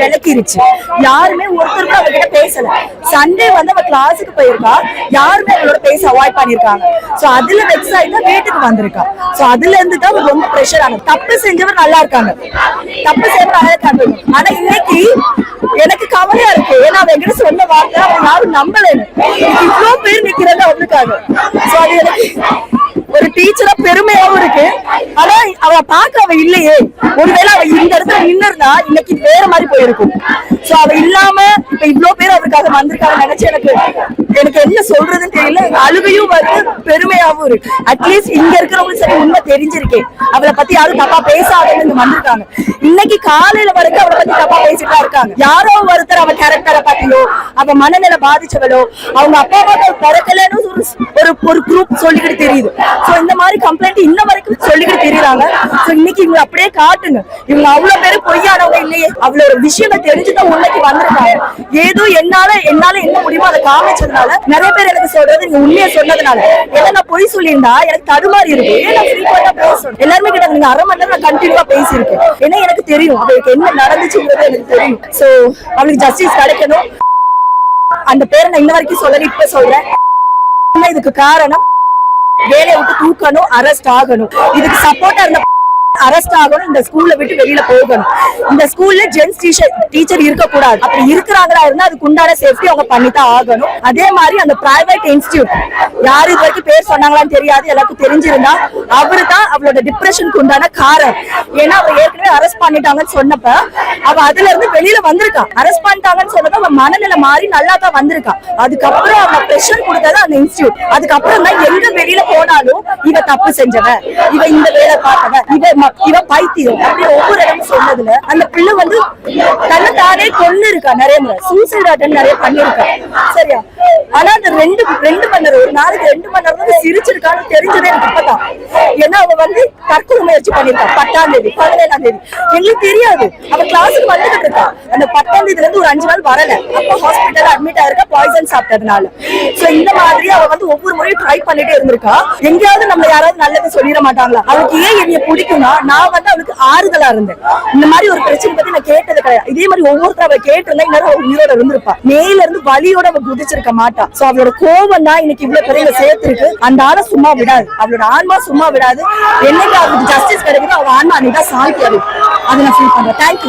விளக்கிருச்சு யாருமே ஒருத்தருக்கு அவகிட்ட பேசல. சண்டே வந்து அவ கிளாஸுக்கு போயிருக்கா. யாருமே அவளோட பேச அவாய்ட் பண்ணிருக்காங்க. சோ அதுல வெக்ஸ் ஆயிட்டு வீட்டுக்கு வந்திருக்கா. சோ அதுல இருந்து தான் ரொம்ப ப்ரெஷர் ஆனது. தப்பு செஞ்சவர் நல்லா இருக்காங்க. தப்பு செய்யவர் நல்லா இருக்காங்க. ஆனா இன்னைக்கு எனக்கு கவலையா இருக்கு. ஏன்னா அவ சொன்ன வார்த்தை அவங்க யாரும் நம்பலன்னு. இவ்வளவு பேர் நிக்கிறது அவளுக்காக சோ அது எனக்கு ஒரு டீச்சரா பெருமையாவும் இருக்கு. ஆனா அவ பாக்க அவ இல்லையே. ஒருவேளை அவ இந்த இடத்துல நின்னுருந்தா இன்னைக்கு வேற மாதிரி போயிருக்கும். சோ அவ இல்லாம இப்ப இவ்வளவு பேர் அவருக்காக வந்திருக்காங்க நினைச்சு எனக்கு எனக்கு என்ன சொல்றதுன்னு தெரியல. அழுகையும் வருது பெருமையாவும் இருக்கு. அட்லீஸ்ட் இங்க இருக்கிறவங்களுக்கு சரி உண்மை தெரிஞ்சிருக்கேன் அவளை பத்தி யாரும் தப்பா பேசாதன்னு வந்திருக்காங்க. இன்னைக்கு காலையில வரைக்கும் அவளை பத்தி தப்பா பேசிட்டு இருக்காங்க. யாரோ ஒருத்தர் அவ கேரக்டரை பத்தியோ அவ மனநிலை பாதிச்சவளோ அவங்க அப்பா அம்மா பிறக்கலன்னு ஒரு ஒரு ஒரு குரூப் சொல்லிக்கிட்டு தெரியுது. சோ இந்த மாதிரி கம்ப்ளைண்ட் இன்ன வரைக்கும் சொல்லிக்கிட்டு தெரியுறாங்க. இன்னைக்கு இவங்க அப்படியே காட்டுங்க. இவங்க அவ்வளவு பேரு பொய்யானவங்க இல்லையே. அவ்வளவு ஒரு விஷயங்கள் தெரிஞ்சுதான் உண்மைக்கு வந்திருக்காங்க. ஏதோ என்னால என்னால என்ன முடியுமோ அதை காமிச்சதுனால நிறைய பேர் எனக்கு சொல்றது நீங்க உண்மையை சொன்னதுனால. ஏன்னா நான் பொய் சொல்லியிருந்தா எனக்கு தடுமாறி இருக்கு. ஏன் நான் ஃப்ரீக்வெண்டா பேசணும் எல்லாருமே கிட்ட நீங்க அரை மணி நேரம் நான் கண்டினியூவா பேசியிருக்கேன். ஏன்னா எனக்கு தெரியும். அவளுக்கு என்ன நடந்துச்சுங்கிறது எனக்கு தெரியும். சோ அவளுக்கு ஜஸ்டிஸ் கிடைக்கணும். அந்த பேரை நான் இன்ன வரைக்கும் சொல்லல இப்ப சொல்றேன். இதுக்கு காரணம் வேலையை விட்டு தூக்கணும் அரெஸ்ட் ஆகணும். இதுக்கு சப்போர்ட்டா இருந்த அரெஸ்ட் ஆகணும் இந்த ஸ்கூல்ல விட்டு வெளியில போகணும். இந்த ஸ்கூல்ல ஜென்ஸ் டீச்சர் டீச்சர் இருக்க கூடாது அப்படி இருக்கிறாங்களா இருந்தா அதுக்கு உண்டான சேஃப்டி அவங்க பண்ணித்தான் ஆகணும். அதே மாதிரி அந்த பிரைவேட் இன்ஸ்டியூட் யாரு இது வரைக்கும் பேர் சொன்னாங்களான்னு தெரியாது எல்லாருக்கும் தெரிஞ்சிருந்தா அவரு தான் அவளோட டிப்ரெஷனுக்கு உண்டான காரணம். ஏன்னா அவ ஏற்கனவே அரெஸ்ட் பண்ணிட்டாங்கன்னு சொன்னப்ப அவ அதுல இருந்து வெளியில வந்திருக்கா. அரெஸ்ட் பண்ணிட்டாங்கன்னு சொன்னப்ப அவன் மனநிலை மாறி நல்லா தான் வந்திருக்கா. அதுக்கப்புறம் அவன் ப்ரெஷர் கொடுத்தது அந்த இன்ஸ்டியூட் அதுக்கப்புறம் தான் எங்க வெளியில போனாலும் இவ தப்பு செஞ்சவ இவ இந்த வேலை பார்த்தவ இவ இவ பைத்தியம் அப்படி ஒவ்வொரு இடமும் சொன்னதுல அந்த பிள்ளை வந்து தன்னை தானே கொண்டு இருக்கா நிறைய முறை சூசைட் அட்டன் நிறைய பண்ணிருக்கா சரியா? ஆனா அந்த ரெண்டு ரெண்டு மணி நேரம் ஒரு நாளைக்கு ரெண்டு மணி நேரம் சிரிச்சிருக்கான்னு தெரிஞ்சதே எனக்கு இப்பதான். ஏன்னா அவ வந்து தற்கொலை முயற்சி பண்ணிருக்கா பத்தாம் தேதி பதினேழாம் தேதி. எங்களுக்கு தெரியாது. அவ கிளாஸுக்கு வந்துட்டு இருக்கா. அந்த பத்தாம் தேதியில இருந்து ஒரு அஞ்சு நாள் வரல. அப்ப ஹாஸ்பிட்டல் அட்மிட் பாய்சன் சாப்பிட்டதுனால. சோ இந்த மாதிரி அவ வந்து ஒவ்வொரு முறையும் ட்ரை பண்ணிட்டே இருந்திருக்கா. எங்கேயாவது நம்ம யாராவது நல்லது சொல்லிட மாட்டாங்களா? அவளுக்கு ஏன் என்னைய பிடிக்கும்னா நான் வந்து அவளுக்கு ஆறுதலா இருந்தேன். இந்த மாதிரி ஒரு பிரச்சனை பத்தி நான் கேட்டது கிடையாது. இதே மாதிரி ஒவ்வொருத்தர் அவ கேட்டிருந்தா இன்னும் அவ உயிரோட இருந்திருப்பா. மேல இருந்து வலியோட அவ குதிச்சிருக்க மாட்டா. சோ அவளோட கோபம் தான் இன்னைக்கு இவ்வளவு பெரிய சேர்த்திருக்கு. அந்த ஆளை சும்மா விடாது. அவளோட ஆன்மா சும்மா விடாது. என்னைக்கு அவளுக்கு ஜஸ்டிஸ் கிடைக்குதோ அவ ஆன்மா அன்னைக்கு தான் சாந்தி அடையும். அதை நான் ஃபீல் பண்றேன். தேங்க்யூ